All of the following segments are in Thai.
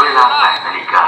เวลา8นาฬิกา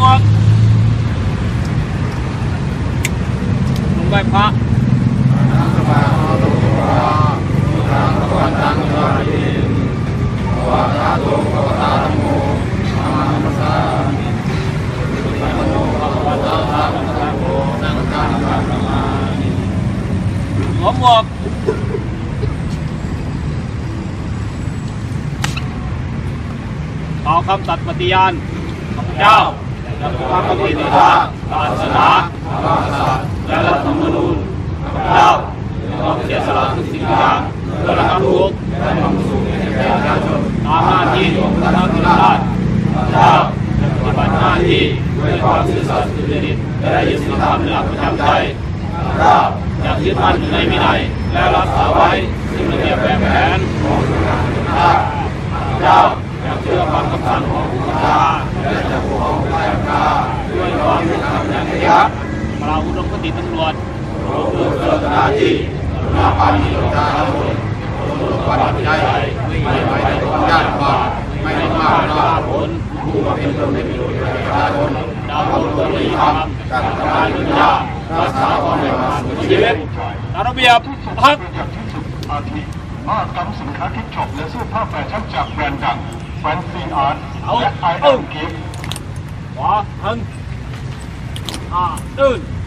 หมวกลงไหวพระหัวหมวกขอคำสัตย์ปฏิญาณข้าพเจ้า จะปกปักปฏิบัติศาสนาและรัฐธรรมนูญข้าพเจ้าจะต้องเสียสละทุกสิ่งทุกอย่างเพื่อรับรู้และความสุขแก่ประชาชนตามหน้าที่ของพระราชาข้าพเจ้าจะปฏิบัติหน้าที่ด้วยความซื่อสัตย์สุจริตและยึดศีลธรรมเป็นหลักประจำใจข้าพเจ้าจะยึดมั่นในวินัยและรักษาไว้ซึ่งระเบียบแบบแผนของข้าพเจ้า เชื่อฟังคำสั่งของผู้บัญชาและจะปกป้องประชาชนด้วยความยุติธรรมอย่างเคร่งครัดปราวุธคติตำรวจโปรดเกิดหน้าที่หน้าปานีประชาชนโปรดปัดใจไม่ไว้ในความยากลำบากไม่มากหน้าผลผู้มาเป็นตนในประโยชน์แก่ประชาชนดาวน์โหลดวิธีธรรมการทำงานดุจยารักษาความเป็นมาสุขชีวิตตามระเบียบพักอาทิมากรรมสินค้าทิกช็อปและเสื้อผ้าแฟชั่นจากแบรนด์ดัง แฟนซีอาร์ตเ